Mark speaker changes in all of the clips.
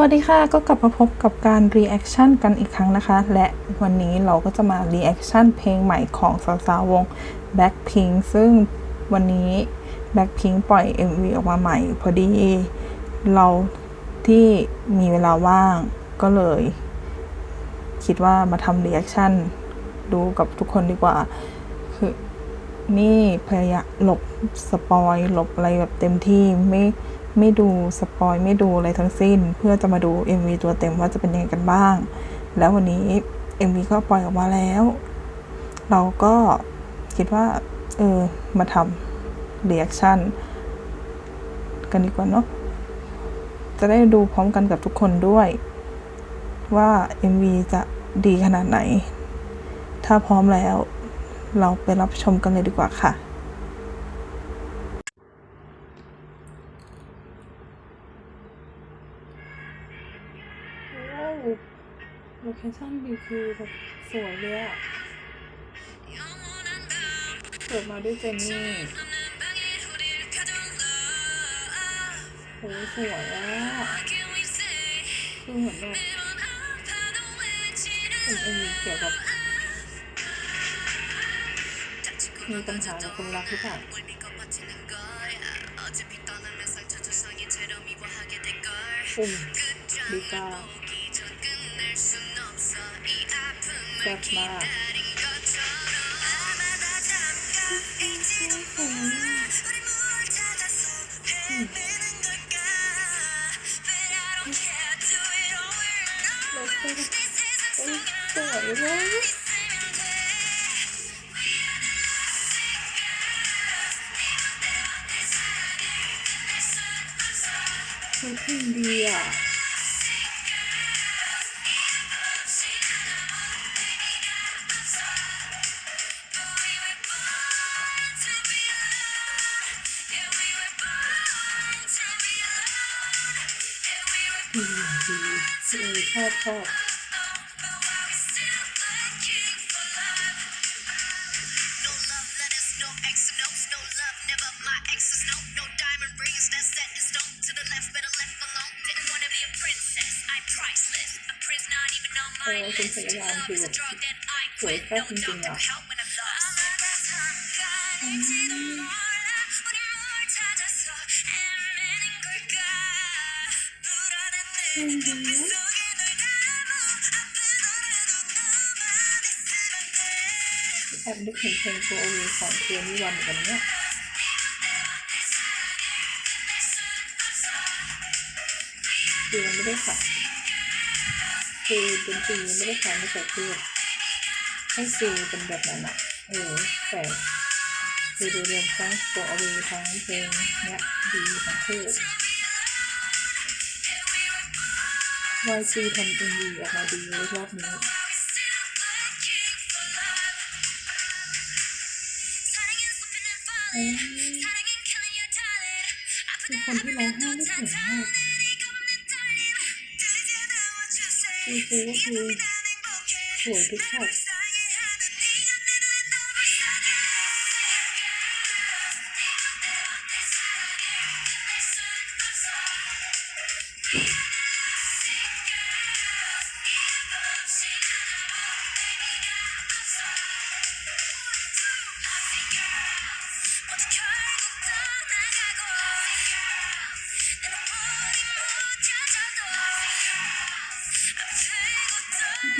Speaker 1: วัสดีค่ะ ก็กลับมาพบกับการ reaction กันอีกครั้งนะคะ และวันนี้เราก็จะมา reaction เพลงใหม่ของสาวๆวง Blackpink ซึ่งวันนี้ Blackpink ปล่อย MV ออกมาใหม่ พอดีเราที่มีเวลาว่างก็เลย คิดว่ามาทำ reaction ดูกับทุกคนดีกว่า คือนี่พยายามหลบสปอยหลบอะไรแบบเต็มที่ไม่ ไม่ดูสปอยไม่ดูอะไรทั้งสิ้น เพื่อจะมาดู MV ตัวเต็มว่าจะเป็นยังไงกันบ้าง แล้ววันนี้ MV ก็ปล่อยออกมาแล้ว เราก็คิดว่า เออ มาทำ reaction กันดีกว่าเนาะจะได้ดูพร้อมกันกับทุกคนด้วย ว่า MV จะดีขนาดไหน ถ้าพร้อมแล้ว เราไปรับชมกันเลยดีกว่าค่ะ โลเคชั่นดีคือแบบสวยเลยอะเปิดมาด้วยเจนนี่โอ้สวยอะคือเหมือนแบบเป็นเอ็มวีเกี่ยวกับมีปัญหากับคนรักหรือเปล่าปุ่มดีกา ซ่บมากแล้วก็โอ้ยสวยเลยเฮ้ยเพลงดีอะ
Speaker 2: princess, I'm priceless. A prince not even on
Speaker 1: เอ
Speaker 2: my
Speaker 1: อคุณ
Speaker 2: list.
Speaker 1: พยายาม
Speaker 2: Love
Speaker 1: คือ
Speaker 2: is
Speaker 1: แบ
Speaker 2: a
Speaker 1: บ
Speaker 2: drug that I
Speaker 1: สวย
Speaker 2: quit.
Speaker 1: แซ่บ
Speaker 2: No
Speaker 1: จริง
Speaker 2: doctor
Speaker 1: ๆอะ แอบนึกถึงเพลงตัวโอวีของเทียนวันเหมือนกันเนี่ยคือมันไม่ได้ขัดคือดนตรีมันไม่ได้ขัดไม่ใช่คือให้ซีเป็นแบบนั้นอะเออแต่คือโดยรวมทั้งตัวโอวีทั้งเพลงเนี้ยดีทั้งคู่ วายซีทำเอ็มวีออกมาดีเลยรอบนี้เป็นคนที่ร้องไห้ไม่ถึงมากคือคือก็คือสวยทุกช็อต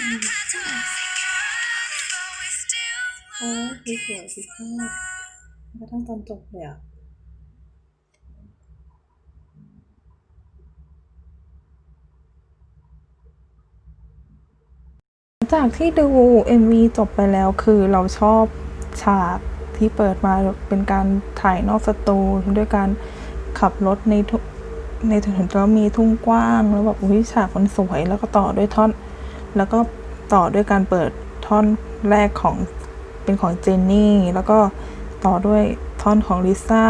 Speaker 1: โอ้คือสวยทุกภาพกระทั่งตอนจบเลยอะจากที่ดู MV จบไปแล้วคือเราชอบฉากที่เปิดมาเป็นการถ่ายนอกสตูด้วยการขับรถในในถนนแล้วมีทุ่งกว้าง แล้วแบบอุ้ยฉากมันสวยแล้วก็ต่อด้วยท่อน แล้วก็ต่อด้วยการเปิดท่อนแรกของเป็นของเจนนี่ แล้วก็ต่อด้วยท่อนของลิซ่า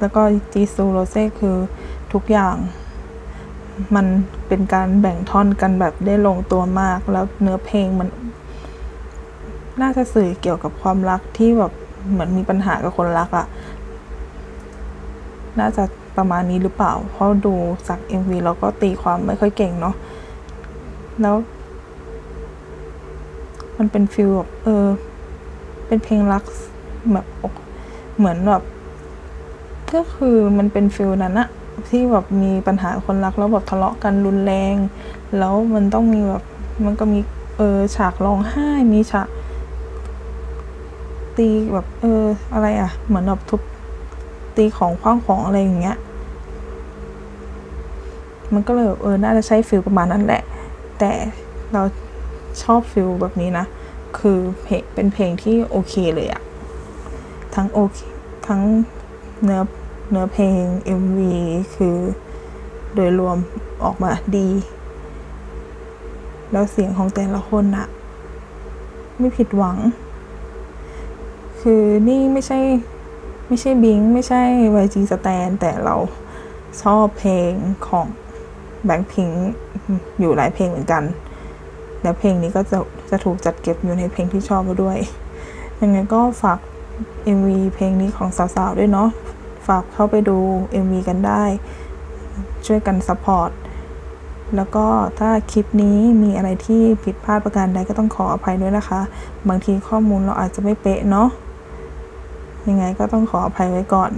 Speaker 1: แล้วก็จีซูโรเซ่คือทุกอย่างมันเป็นการแบ่งท่อนกันแบบได้ลงตัวมาก แล้วเนื้อเพลงมัน น่าจะสื่อเกี่ยวกับความรักที่แบบเหมือนมีปัญหากับคนรักอะน่าจะประมาณนี้หรือเปล่า เพราะดูจาก MV เราก็ตีความไม่ค่อยเก่งเนาะ แล้ว มันเป็นฟิลแบบเออ เป็นเพลงรักแบบเหมือนแบบก็คือมันเป็นฟิลนั้นอะที่แบบมีปัญหาคนรักแล้วแบบทะเลาะกันรุนแรง แล้วมันต้องมีแบบมันก็มีเออฉากร้องไห้มีฉากตีแบบเอออะไรอะเหมือนแบบทุบตีของคว้างของอะไรอย่างเงี้ย มันก็เลยแบบเออน่าจะใช้ฟิลประมาณนั้นแหละ แต่เรา ชอบฟิลแบบนี้นะ คือเพลงเป็นเพลงที่โอเคเลยอะทั้งโอเคทั้งเนื้อเนื้อเพลง MV คือโดยรวมออกมาดี แล้วเสียงของแต่ละคนอะไม่ผิดหวัง คือนี่ไม่ใช่ไม่ใช่บิงไม่ใช่ YG สแตนแต่เราชอบเพลงของแบงค์พิงอยู่หลายเพลงเหมือนกัน แล้วเพลงนี้ก็จะจะถูกจัดเก็บอยู่ในเพลงที่ชอบมาด้วย ยังไงก็ฝาก MV เพลงนี้ของสาวๆด้วยเนาะ ฝากเข้าไปดู MV กันได้ ช่วยกันซัพพอร์ต แล้วก็ถ้าคลิปนี้มีอะไรที่ผิดพลาดประการใดก็ต้องขออภัยด้วยนะคะ บางทีข้อมูลเราอาจจะไม่เป๊ะเนาะ ยังไงก็ต้องขออภัยไว้ก่อน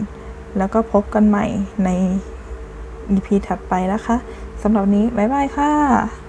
Speaker 1: แล้วก็พบกันใหม่ใน EP ถัดไปนะคะสำหรับนี้ บ๊ายบายค่ะ